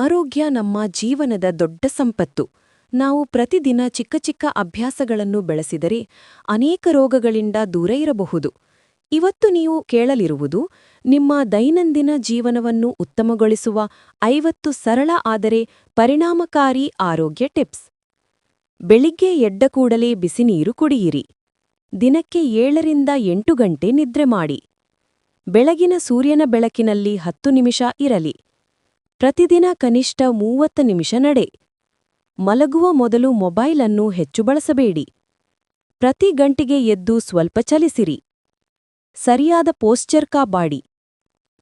ಆರೋಗ್ಯ ನಮ್ಮ ಜೀವನದ ದೊಡ್ಡ ಸಂಪತ್ತು. ನಾವು ಪ್ರತಿದಿನ ಚಿಕ್ಕ ಚಿಕ್ಕ ಅಭ್ಯಾಸಗಳನ್ನು ಬೆಳೆಸಿದರೆ ಅನೇಕ ರೋಗಗಳಿಂದ ದೂರ ಇರಬಹುದು. ಇವತ್ತು ನೀವು ಕೇಳಲಿರುವುದು, ನಿಮ್ಮ ದೈನಂದಿನ ಜೀವನವನ್ನು ಉತ್ತಮಗೊಳಿಸುವ ಐವತ್ತು ಸರಳ ಆದರೆ ಪರಿಣಾಮಕಾರಿ ಆರೋಗ್ಯ ಟಿಪ್ಸ್. ಬೆಳಿಗ್ಗೆ ಎಡ್ಡ ಕೂಡಲೇ ಬಿಸಿನೀರು ಕುಡಿಯಿರಿ. ದಿನಕ್ಕೆ ಏಳರಿಂದ ಎಂಟು ಗಂಟೆ ನಿದ್ರೆ ಮಾಡಿ. ಬೆಳಗಿನ ಸೂರ್ಯನ ಬೆಳಕಿನಲ್ಲಿ ಹತ್ತು ನಿಮಿಷ ಇರಲಿ. ಪ್ರತಿದಿನ ಕನಿಷ್ಠ ಮೂವತ್ತು ನಿಮಿಷ ನಡೆ. ಮಲಗುವ ಮೊದಲು ಮೊಬೈಲ್ ಅನ್ನು ಹೆಚ್ಚು ಬಳಸಬೇಡಿ. ಪ್ರತಿ ಗಂಟೆಗೆ ಎದ್ದು ಸ್ವಲ್ಪ ಚಲಿಸಿರಿ. ಸರಿಯಾದ ಪೋಸ್ಚರ್ ಕಾಪಾಡಿ.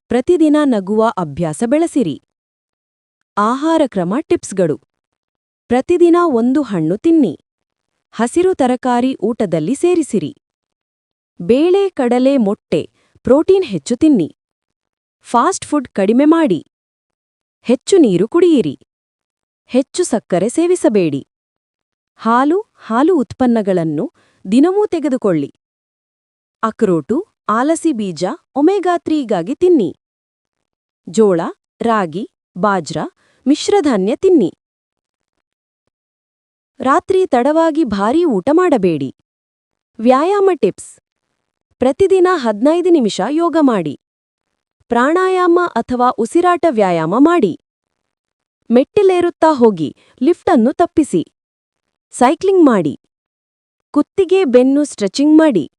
ಪ್ರತಿದಿನ ನಗುವ ಅಭ್ಯಾಸ ಬೆಳೆಸಿರಿ. ಆಹಾರ ಕ್ರಮ ಟಿಪ್ಸ್ಗಳು. ಪ್ರತಿದಿನ ಒಂದು ಹಣ್ಣು ತಿನ್ನಿ. ಹಸಿರು ತರಕಾರಿ ಊಟದಲ್ಲಿ ಸೇರಿಸಿರಿ. ಬೇಳೆ, ಕಡಲೆ, ಮೊಟ್ಟೆ, ಪ್ರೋಟೀನ್ ಹೆಚ್ಚು ತಿನ್ನಿ. ಫಾಸ್ಟ್ ಫುಡ್ ಕಡಿಮೆ ಮಾಡಿ. ಹೆಚ್ಚು ನೀರು ಕುಡಿಯಿರಿ. ಹೆಚ್ಚು ಸಕ್ಕರೆ ಸೇವಿಸಬೇಡಿ. ಹಾಲು ಹಾಲು ಉತ್ಪನ್ನಗಳನ್ನು ದಿನವೂ ತೆಗೆದುಕೊಳ್ಳಿ. ಅಕ್ರೋಟು ಆಲಸಿ ಬೀಜ, ಒಮೆಗಾ ತ್ರೀಗಾಗಿ ತಿನ್ನಿ. ಜೋಳ, ರಾಗಿ, ಬಾಜ್ರಾ ಮಿಶ್ರಧಾನ್ಯ ತಿನ್ನಿ. ರಾತ್ರಿ ತಡವಾಗಿ ಭಾರೀ ಊಟ ಮಾಡಬೇಡಿ. ವ್ಯಾಯಾಮ ಟಿಪ್ಸ್. ಪ್ರತಿದಿನ ಹದಿನೈದು ನಿಮಿಷ ಯೋಗ ಮಾಡಿ. ಪ್ರಾಣಾಯಾಮ ಅಥವಾ ಉಸಿರಾಟ ವ್ಯಾಯಾಮ ಮಾಡಿ. ಮೆಟ್ಟಿಲೇರುತ್ತಾ ಹೋಗಿ ಲಿಫ್ಟನ್ನು ತಪ್ಪಿಸಿ. ಸೈಕ್ಲಿಂಗ್ ಮಾಡಿ. ಕುತ್ತಿಗೆ ಬೆನ್ನು ಸ್ಟ್ರೆಚಿಂಗ್ ಮಾಡಿ.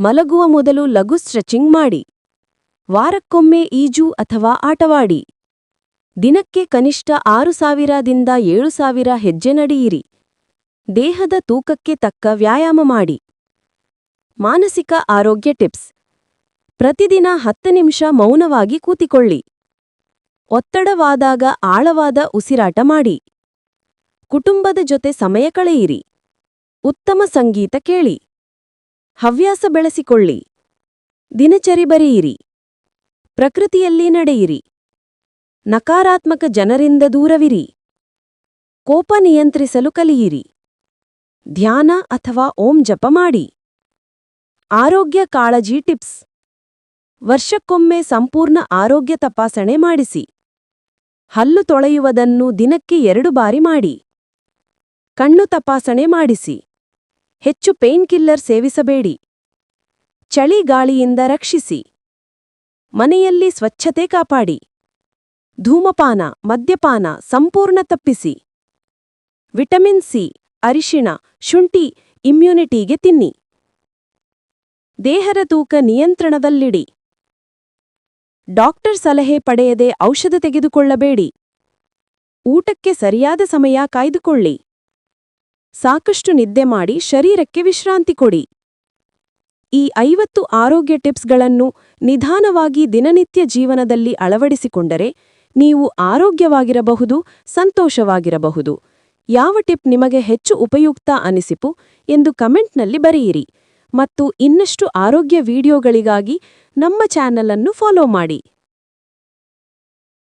ಮಲಗುವ ಮೊದಲು ಲಘು ಸ್ಟ್ರೆಚಿಂಗ್ ಮಾಡಿ. ವಾರಕ್ಕೊಮ್ಮೆ ಈಜು ಅಥವಾ ಆಟವಾಡಿ. ದಿನಕ್ಕೆ ಕನಿಷ್ಠ ಆರು ಸಾವಿರದಿಂದ ಏಳು ಸಾವಿರ ಹೆಜ್ಜೆ ನಡೆಯಿರಿ. ದೇಹದ ತೂಕಕ್ಕೆ ತಕ್ಕ ವ್ಯಾಯಾಮ ಮಾಡಿ. ಮಾನಸಿಕ ಆರೋಗ್ಯ ಟಿಪ್ಸ್. ಪ್ರತಿದಿನ ಹತ್ತು ನಿಮಿಷ ಮೌನವಾಗಿ ಕೂತಿಕೊಳ್ಳಿ. ಒತ್ತಡವಾದಾಗ ಆಳವಾದ ಉಸಿರಾಟ ಮಾಡಿ. ಕುಟುಂಬದ ಜೊತೆ ಸಮಯ ಕಳೆಯಿರಿ. ಉತ್ತಮ ಸಂಗೀತ ಕೇಳಿ. ಹವ್ಯಾಸ ಬೆಳೆಸಿಕೊಳ್ಳಿ. ದಿನಚರಿ ಬರೆಯಿರಿ. ಪ್ರಕೃತಿಯಲ್ಲಿ ನಡೆಯಿರಿ. ನಕಾರಾತ್ಮಕ ಜನರಿಂದ ದೂರವಿರಿ. ಕೋಪ ನಿಯಂತ್ರಿಸಲು ಕಲಿಯಿರಿ. ಧ್ಯಾನ ಅಥವಾ ಓಂ ಜಪ ಮಾಡಿ. ಆರೋಗ್ಯ ಕಾಳಜಿ ಟಿಪ್ಸ್. ವರ್ಷಕ್ಕೊಮ್ಮೆ ಸಂಪೂರ್ಣ ಆರೋಗ್ಯ ತಪಾಸಣೆ ಮಾಡಿಸಿ. ಹಲ್ಲು ತೊಳೆಯುವುದನ್ನು ದಿನಕ್ಕೆ ಎರಡು ಬಾರಿ ಮಾಡಿ. ಕಣ್ಣು ತಪಾಸಣೆ ಮಾಡಿಸಿ. ಹೆಚ್ಚು ಪೇನ್ ಕಿಲ್ಲರ್ ಸೇವಿಸಬೇಡಿ. ಚಳಿಗಾಳಿಯಿಂದ ರಕ್ಷಿಸಿ. ಮನೆಯಲ್ಲಿ ಸ್ವಚ್ಛತೆ ಕಾಪಾಡಿ. ಧೂಮಪಾನ, ಮದ್ಯಪಾನ ಸಂಪೂರ್ಣ ತಪ್ಪಿಸಿ. ವಿಟಮಿನ್ ಸಿ, ಅರಿಶಿಣ, ಶುಂಠಿ ಇಮ್ಯುನಿಟಿಗೆ ತಿನ್ನಿ. ದೇಹದ ತೂಕ ನಿಯಂತ್ರಣದಲ್ಲಿಡಿ. ಡಾಕ್ಟರ್ ಸಲಹೆ ಪಡೆಯದೆ ಔಷಧ ತೆಗೆದುಕೊಳ್ಳಬೇಡಿ. ಊಟಕ್ಕೆ ಸರಿಯಾದ ಸಮಯ ಕಾಯ್ದುಕೊಳ್ಳಿ. ಸಾಕಷ್ಟು ನಿದ್ದೆ ಮಾಡಿ ಶರೀರಕ್ಕೆ ವಿಶ್ರಾಂತಿ ಕೊಡಿ. ಈ ಐವತ್ತು ಆರೋಗ್ಯ ಟಿಪ್ಸ್ಗಳನ್ನು ನಿಧಾನವಾಗಿ ದಿನನಿತ್ಯ ಜೀವನದಲ್ಲಿ ಅಳವಡಿಸಿಕೊಂಡರೆ ನೀವು ಆರೋಗ್ಯವಾಗಿರಬಹುದು, ಸಂತೋಷವಾಗಿರಬಹುದು. ಯಾವ ಟಿಪ್ ನಿಮಗೆ ಹೆಚ್ಚು ಉಪಯುಕ್ತ ಅನಿಸಿಪು ಎಂದು ಕಮೆಂಟ್ನಲ್ಲಿ ಬರೆಯಿರಿ. ಮತ್ತು ಇನ್ನಷ್ಟು ಆರೋಗ್ಯ ವಿಡಿಯೋಗಳಿಗಾಗಿ ನಮ್ಮ ಚಾನೆಲ್ ಅನ್ನು ಫಾಲೋ ಮಾಡಿ.